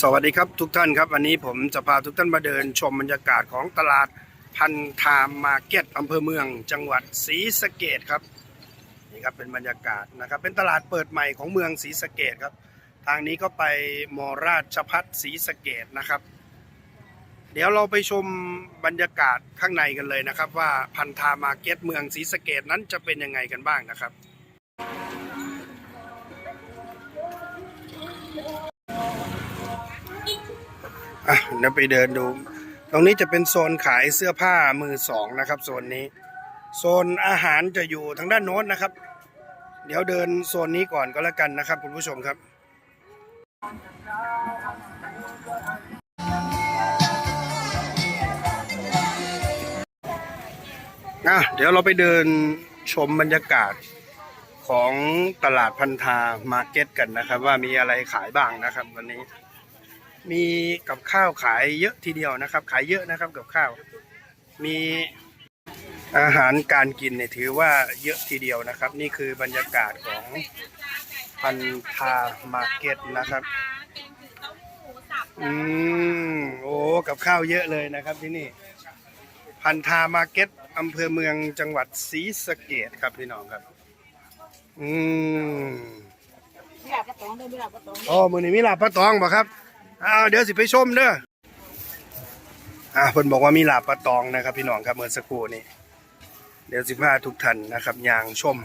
สวัสดีครับทุกท่านครับ วันนี้ผมจะพาทุกท่านมาเดินชมบรรยากาศของตลาดพันธามมาร์เก็ตอำเภอเมือง จังหวัดศรีสะเกดครับนี่ครับเป็นบรรยากาศนะครับ เป็นตลาดเปิดใหม่ของเมืองศรีสะเกดครับ ทางนี้ก็ไปมอราชพัฒศรีสะเกดนะครับ เดี๋ยวเราไปชมบรรยากาศข้างในกันเลยนะครับ ว่าพันธามาร์เก็ตเมืองศรีสะเกดนั้นจะเป็นยังไงกันบ้างนะครับ อะเดี๋ยวไปเดินดู ตรงนี้จะเป็นโซนขายเสื้อผ้ามือสองนะครับโซนนี้ โซนอาหารจะอยู่ทางด้านโน้นนะครับ เดี๋ยวเดินโซนนี้ก่อนก็แล้วกันนะครับ คุณผู้ชมครับอะเดี๋ยวเราไปเดินชมบรรยากาศของตลาดพันธามาร์เก็ตกันนะครับ ว่ามีอะไรขายบ้างนะครับวันนี้ มีกับข้าวขายเยอะทีเดียวนะครับ ขายเยอะนะครับกับข้าว มีอาหารการกินเนี่ยถือว่าเยอะทีเดียวนะครับ นี่คือบรรยากาศของพันธามาร์เก็ตนะครับอืมโอ้กับข้าวเยอะเลยนะครับที่นี่ พันธามาร์เก็ตอำเภอเมืองจังหวัดศรีสะเกดครับพี่น้องครับ อืมไม่หลับกระตองเด้อไม่หลับกระตองโอ้มือนี้มีลาบปลาตองบ่ครับ อ้าวเดี๋ยวสิไปชมเด้ออ่าเพิ่นบอกว่ามีลาบปลาตองนะครับพี่น้องครับเมื่อสักครู่นี้เดี๋ยวสิพาทุกท่านนะครับย่างชม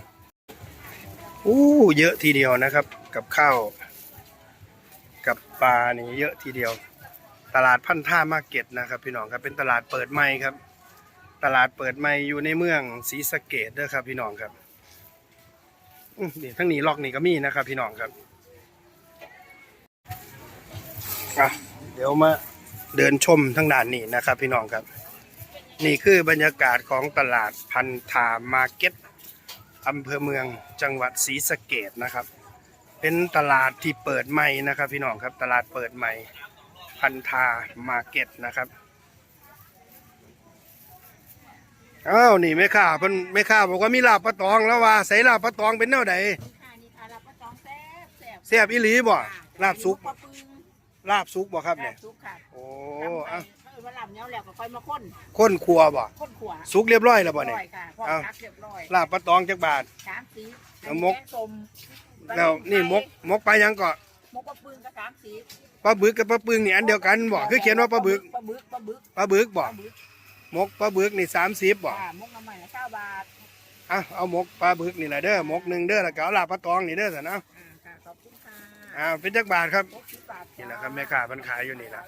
อู้เยอะทีเดียวนะครับ กับข้าว กับปลานี่เยอะทีเดียว ตลาดพันท่ามาร์เก็ตนะครับ พี่น้องครับเป็นตลาดเปิดใหม่ครับ ตลาดเปิดใหม่อยู่ในเมืองศรีสะเกดเด้อครับ พี่น้องครับอืมนี่ทั้งนี้ล็อกนี่ก็มีนะครับ พี่น้องครับ อะเดี๋ยวมาเดินชมทั้งด้านนี้นะครับ พี่น้องครับ นี่คือบรรยากาศของตลาดพันธามาร์เก็ตอำเภอเมืองจังหวัดศรีสะเกดนะครับ เป็นตลาดที่เปิดใหม่นะครับ พี่น้องครับตลาดเปิดใหม่พันธามาร์เก็ตนะครับอ้าวนี่แม่ค้าเพิ่นแม่ค้าบอกว่ามีลาบปลาตองแล้วว่าใส่ลาบปลาตองเป็นแนวใดค่ะนี่ค่ะหลับกระตองแซ่บแซ่บแซ่บอีหลีบ่ลาบสุกปลาปึง ลาบสุกบ่ครับลาเนี่ยบสุกค่ะโอ้ตำไปอะเออมาหลับเนี้ยแล้วก็ค่อยมาข้นข้นครัวบ่ข้นขวาสุกเรียบร้อยแล้วบ่เนี่ยร้อยค่ะพอเอ้าคักเรียบร้อยลาบปลาตองจักบาท สามสีแล้วมก แงส้มแล้วนี่มกมกไปลายังก็มกปลาปึงก็สามสีปลาบึกกับปลาปึงนี่อันเดียวกันบ่คือเขียนว่าปลาบึกปลาบึกปลาบึกปลาบึกปบ่ลาบึกมกปลาบึกนี่สามสิบบ่ค่ะมกน้ำใหม่ละเก้าบาทอะเอามกปลาบึกนี่แหละเด้อมกหนึ่งเด้อแล้วก็เอาลาบปลาตองนี่เด้อสินะอ่าค่ะขอบคุณค่ะ อ่าเป็นจักบาทครับ นี่แหละครับแม่ค้าเพันขายอยู่นี่แหละ